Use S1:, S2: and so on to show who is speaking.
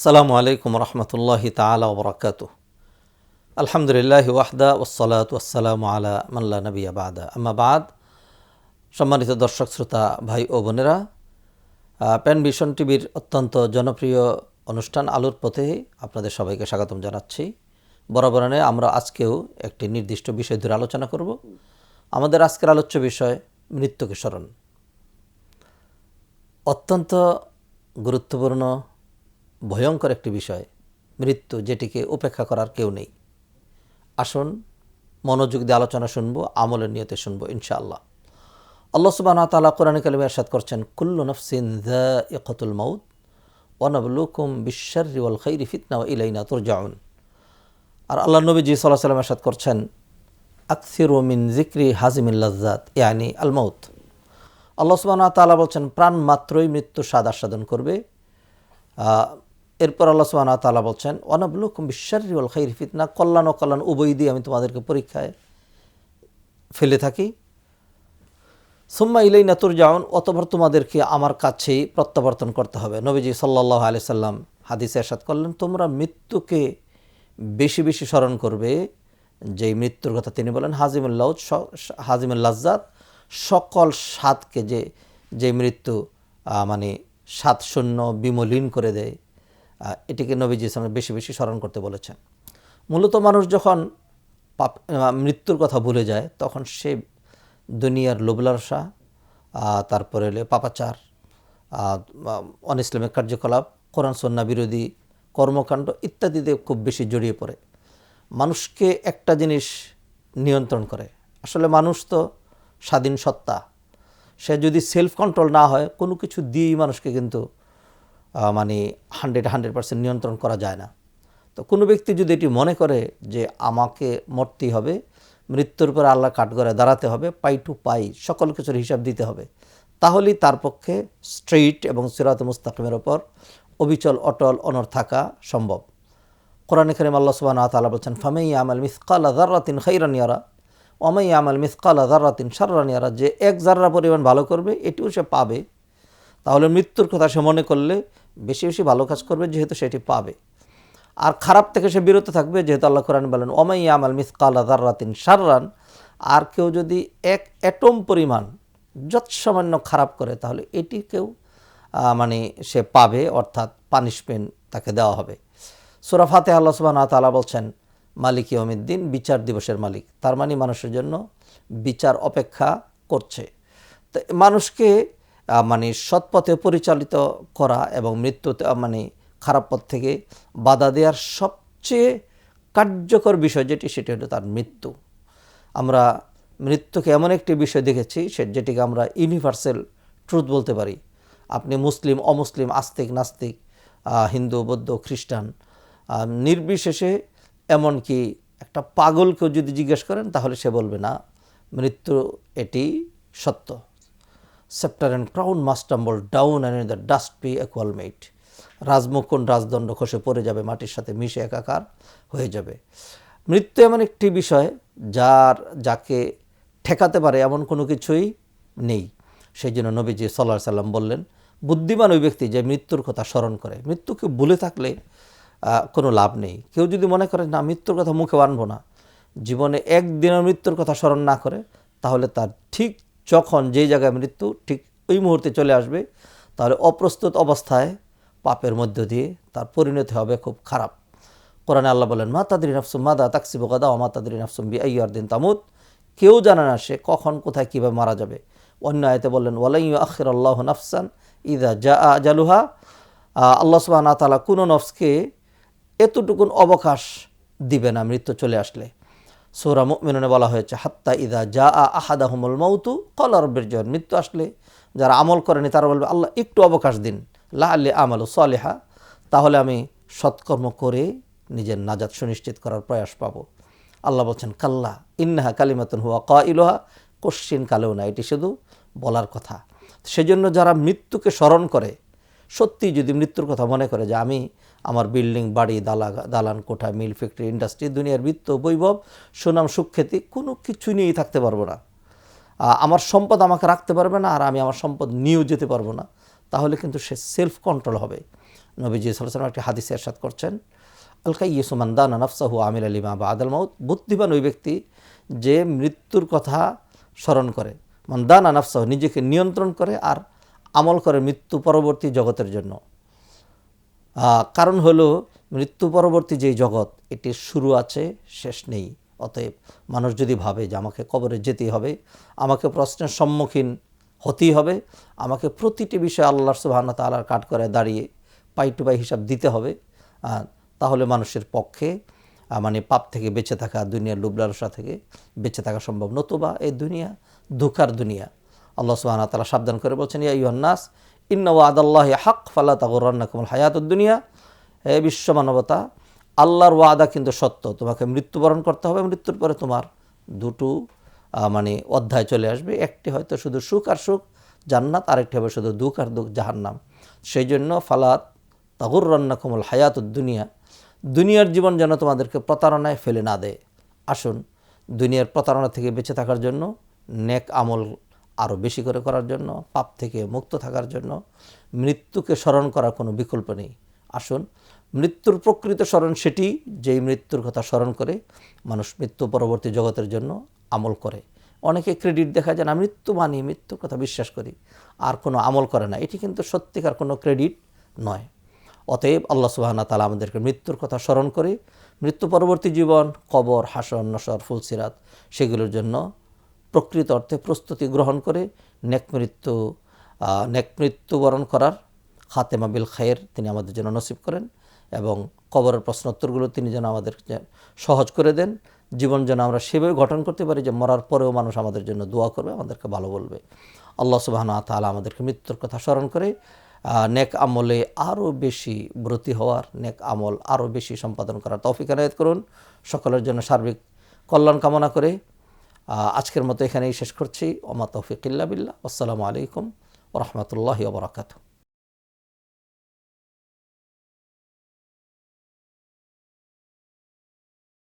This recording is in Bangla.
S1: আসসালামু আলাইকুম রহমতুল্লাহি তালা ওবরাকাত আলহামদুলিল্লাহ ওয়াহদা ওসলাত ওসালাম আলা মাল্লা নবী আবাদা আম্মা বাদ। সম্মানিত দর্শক, শ্রোতা, ভাই ও বোনেরা প্যান ভিশন টিভির অত্যন্ত জনপ্রিয় অনুষ্ঠান আলোর পথে আপনাদের সবাইকে স্বাগতম জানাচ্ছি। বরাবরণে আমরা আজকেও একটি নির্দিষ্ট বিষয় ধরে আলোচনা করব। আমাদের আজকের আলোচ্য বিষয় মৃত্যুকে স্মরণ। অত্যন্ত গুরুত্বপূর্ণ ভয়ঙ্কর একটি বিষয়, মৃত্যু যেটিকে উপেক্ষা করার কেউ নেই। আসুন, মনোযোগ দিয়ে আলোচনা শুনব, আমলের নিয়তে শুনব, ইনশাআল্লাহ। আল্লাহ সুবাহ তালা কোরআন কালিমে এরশাদ করছেন, কুল্লু নফসিন দ্য ইকতুল মৌত ওয়ানাবলুকুম বিশ্বরি ওয়াল খৈরি ফিতনা ইলাইনা তুরজাউন। আর আল্লাহ নবীজি সাল্লাহ সাল্লাম এরশাদ করছেন, আকসির মিন জিক্রি হাজিমিল লাজ্জাত, ইয়ানি আল মৌত আল্লাহ সুবাহ তাআলা বলছেন, প্রাণ মাত্রই মৃত্যু স্বাদ আস্বাদন করবে। এরপর আল্লাহ সুবাহ তাআলা বলছেন অনাবলুকুম বিশ্বরি ওয়াল খৈরি ফিতনা। কল্যাণ ও কল্যাণ উভয় দিয়ে আমি তোমাদেরকে পরীক্ষায় ফেলে থাকি। সুম্মা ইলাই নাতুর যাওন অতপর তোমাদেরকে আমার কাছেই প্রত্যাবর্তন করতে হবে। নবীজি সাল্লাহ আলি সাল্লাম হাদিসে এরশাদ করলেন, তোমরা মৃত্যুকে বেশি বেশি স্মরণ করবে। যেই মৃত্যুর কথা তিনি বলেন হাজিমুল্লাহ হাজিমুল লাজ্জাত, সকল স্বাদকে যে যে মৃত্যু মানে সাত শূন্য বিমলিন করে দেয় এটিকে নবীজি ইসলাম বেশি বেশি স্মরণ করতে বলেছেন। মূলত মানুষ যখন পাপ মৃত্যুর কথা ভুলে যায়, তখন সে দুনিয়ার লোবলারসা তারপরে পাপাচার অন ইসলামিক কার্যকলাপ, কোরআন সন্না বিরোধী কর্মকাণ্ড ইত্যাদিতে খুব বেশি জড়িয়ে পড়ে। মানুষকে একটা জিনিস নিয়ন্ত্রণ করে। আসলে মানুষ তো স্বাধীন সত্তা। সে যদি সেলফ কন্ট্রোল না হয়, কোনো কিছু দিয়েই মানুষকে কিন্তু মানে হান্ড্রেড হান্ড্রেড পার্সেন্ট নিয়ন্ত্রণ করা যায় না। তো কোনো ব্যক্তি যদি এটি মনে করে যে আমাকে মরতেই হবে, মৃত্যুর পরে আল্লাহ কাঠগড়ায় দাঁড়াতে হবে, পাই টু পাই সকল কিছুর হিসাব দিতে হবে, তাহলেই তার পক্ষে স্ট্রেইট এবং সিরাত মুস্তাকিমের ওপর অবিচল, অটল অনর থাকা সম্ভব। কোরআনে করিম আল্লাহ সুবাহ তালা বলছেন, ফামাই আমাল মিসকাল আদারাতিন খৈরান ইয়ারা ওমাই আমাল মিসকাল আদারাতিন সারান ইয়ারা। যে এক জাররা পরিমাণ ভালো করবে, এটিও সে পাবে। তাহলে মৃত্যুর কথা সে মনে করলে বেশি বেশি ভালো কাজ করবে যেহেতু সেটি পাবে। আর খারাপ থেকে সে বিরত থাকবে যেহেতু আল্লাহ কোরআন বলেন ওমাই আমাল মিসকাল আদারাতিন সাররান আর কেউ যদি এক অ্যাটম পরিমাণ যৎসামান্য খারাপ করে, তাহলে এটি কেউ মানে সে পাবে, অর্থাৎ পানিশমেন্ট তাকে দেওয়া হবে। সুরা ফাতে আল্লাহ সুবাহ তালা বলছেন, মালিক ইয়মিদ্দিন বিচার দিবসের মালিক তার মানে মানুষের জন্য বিচার অপেক্ষা করছে। তো মানুষকে মানে সৎপথে পরিচালিত করা এবং মৃত্যুতে মানে খারাপ পথ থেকে বাধা দেওয়ার সবচেয়ে কার্যকর বিষয় যেটি, সেটি হলো তার মৃত্যু। আমরা মৃত্যুকে এমন একটি বিষয় দেখেছি, সে, যেটিকে আমরা ইউনিভার্সাল ট্রুথ বলতে পারি। আপনি মুসলিম, অমুসলিম, আস্তিক, নাস্তিক হিন্দু, বৌদ্ধ, খ্রিস্টান নির্বিশেষে এমনকি একটা পাগলকেও যদি জিজ্ঞেস করেন, তাহলে সে বলবে, না, মৃত্যু এটি সত্য। Sceptre and crown must tumble down and the dust be equal made রাজমুকুন রাজদণ্ড খসে পড়ে যাবে, মাটির সাথে মিশে একাকার হয়ে যাবে। মৃত্যু এমন একটি বিষয় যার, যাকে ঠেকাতে পারে এমন কোনো কিছুই নেই। সেই জন্য নবীজি সাল্লাহ সাল্লাম বললেন, বুদ্ধিমান ওই ব্যক্তি যে মৃত্যুর কথা স্মরণ করে, মৃত্যুকে ভুলে থাকলে কোনো লাভ নেই। কেউ যদি মনে করে, না, মৃত্যুর কথা মুখে আনব না। জীবনে একদিনের মৃত্যুর কথা স্মরণ না করে, তাহলে তার ঠিক যখন যেই জায়গায় মৃত্যু, ঠিক ওই মুহূর্তে চলে আসবে, তাহলে অপ্রস্তুত অবস্থায় পাপের মধ্য দিয়ে তার পরিণতি হবে খুব খারাপ। কোরআনে আল্লাহ বলেন, মা তাদরি নাফসুম মাদা তাকসিব গাদা ও মা তাদরি নাফসুম বি আইয়ার দিন তামুদ কেউ জানে না সে কখন, কোথায়, কীভাবে মারা যাবে। অন্য আয়তে বললেন ওয়ালাই আখির আল্লাহ নাফসান ইদা জা জালুহা আল্লাহ সুবাহ তালা কোনো নফসকে এতটুকুন অবকাশ দিবে না মৃত্যু চলে আসলে। সৌরা মুমিনে বলা হয়েছে, হাত্তা ইদা যা আ আহাদাহুমুল মৌতু কলার বীর্জন মৃত্যু আসলে যারা আমল করেনি তারা বলবে, আল্লাহ, একটু অবকাশ দিন। লা আল্লি আমালু সালেহা, তাহলে আমি সৎকর্ম করে নিজের নাজাত সুনিশ্চিত করার প্রয়াস পাব। আল্লাহ বলছেন, কাল্লা, ইন্নাহা কালিমাতুন হুয়া কা ইলোহা কশ্চিন কালেও না, এটি শুধু বলার কথা। সেজন্য যারা মৃত্যুকে স্মরণ করে সত্যি যদি মৃত্যুর কথা মনে করে যে আমি আমার বিল্ডিং, বাড়ি দালা দালান কোঠা, মিল ফ্যাক্টরি, ইন্ডাস্ট্রি, দুনিয়ার বৃত্ত, বৈভব, সুনাম, সুখ্যাতি, কোনো কিছু নিয়েই থাকতে পারব না। আমার সম্পদ আমাকে রাখতে পারবে না আর আমি আমার সম্পদ নিয়েও যেতে পারব না। তাহলে কিন্তু সে সেলফ কন্ট্রোল হবে। নবীজি সাল্লাম একটি হাদিসে এরশাদ করছেন আলকা ইয়েসুমান্দান নফসাহু আমির আলিমা বা আদাল মাউদ বুদ্ধিমান ওই ব্যক্তি যে মৃত্যুর কথা স্মরণ করে। মান্দান আনাফসাহ নিজেকে নিয়ন্ত্রণ করে আর আমল করে মৃত্যু পরবর্তী জগতের জন্য। কারণ হলো মৃত্যু পরবর্তী যেই জগৎ এটির শুরু আছে, শেষ নেই। অতএব মানুষ যদি ভাবে যে আমাকে কবরে যেতেই হবে, আমাকে প্রশ্নের সম্মুখীন হতেই হবে, আমাকে প্রতিটি বিষয়ে আল্লাহ সুবাহানা তালার কাঠ করে দাঁড়িয়ে পাই টু পাই হিসাব দিতে হবে তাহলে মানুষের পক্ষে মানে পাপ থেকে বেঁচে থাকা, দুনিয়ার লুবলালসা থেকে বেঁচে থাকা সম্ভব। নতুবা এই দুনিয়া ধোকার দুনিয়া। আল্লাহ সুবাহানা তালা সাবধান করে বলছেন, ইয়া ইউহান্নাস ইন্না ওয়াদাল্লাহ হক ফাল্লা তাগরান্নাকুমুল হায়াতুদ দুনিয়া। হে বিশ্ব মানবতা, আল্লাহর ওয়াদা কিন্তু সত্য, তোমাকে মৃত্যুবরণ করতে হবে, মৃত্যুর পরে তোমার দুটো মানে অধ্যায় চলে আসবে। একটি হয়তো শুধু সুখ আর সুখ, জান্নাত, আরেকটি হবে শুধু দুঃখ আর দুঃখ, জাহান্নাম। সেই জন্য ফালাত তাগুর রান্নাকুমুল হায়াতুদ দুনিয়া, দুনিয়ার জীবন যেন তোমাদেরকে প্রতারণায় ফেলে না দেয়। আসুন, দুনিয়ার প্রতারণা থেকে বেঁচে থাকার জন্য নেক আমল আরও বেশি করে করার জন্য, পাপ থেকে মুক্ত থাকার জন্য, মৃত্যুকে স্মরণ করার কোনো বিকল্প নেই। আসুন, মৃত্যুর প্রকৃত স্মরণ সেটি, যেই মৃত্যুর কথা স্মরণ করে মানুষ মৃত্যু পরবর্তী জগতের জন্য আমল করে। অনেকে ক্রেডিট দেখা যায় না, মৃত্যু মানি, মৃত্যুর কথা বিশ্বাস করি। আর কোনো আমল করে না। এটি কিন্তু সত্যিকার কোনো ক্রেডিট নয়। অতএব আল্লাহ সুবাহানা তালা আমাদেরকে মৃত্যুর কথা স্মরণ করে, মৃত্যু পরবর্তী জীবন, কবর হাসন নসর, ফুলসিরাত, সেগুলোর জন্য প্রকৃত অর্থে প্রস্তুতি গ্রহণ করে নেক মৃত্যু আহ, নেক মৃত্যুবরণ করার খাতেমা বিল খায়ের তিনি আমাদের জন্য নসিব করেন এবং কবরের প্রশ্নোত্তরগুলো তিনি যেন আমাদের সহজ করে দেন। জীবন যেন আমরা সেভাবে গঠন করতে পারি যে মরার পরেও মানুষ আমাদের জন্য দোয়া করবে আমাদেরকে ভালো বলবে। আল্লাহ সুবাহানা তালা আমাদেরকে মৃত্যুর কথা স্মরণ করে নেক আমলে আরও বেশি ব্রতী হওয়ার নেক আমল আরও বেশি সম্পাদন করার তৌফিক আনায়ত করুন। সকলের জন্য সার্বিক কল্যাণ কামনা করে আজকের মতো এখানেই শেষ করছি। ওমা তৌফিক ইল্লা বিল্লাহ। আসসালামু আলাইকুম রহমতুল্লাহ ওবরাকাতু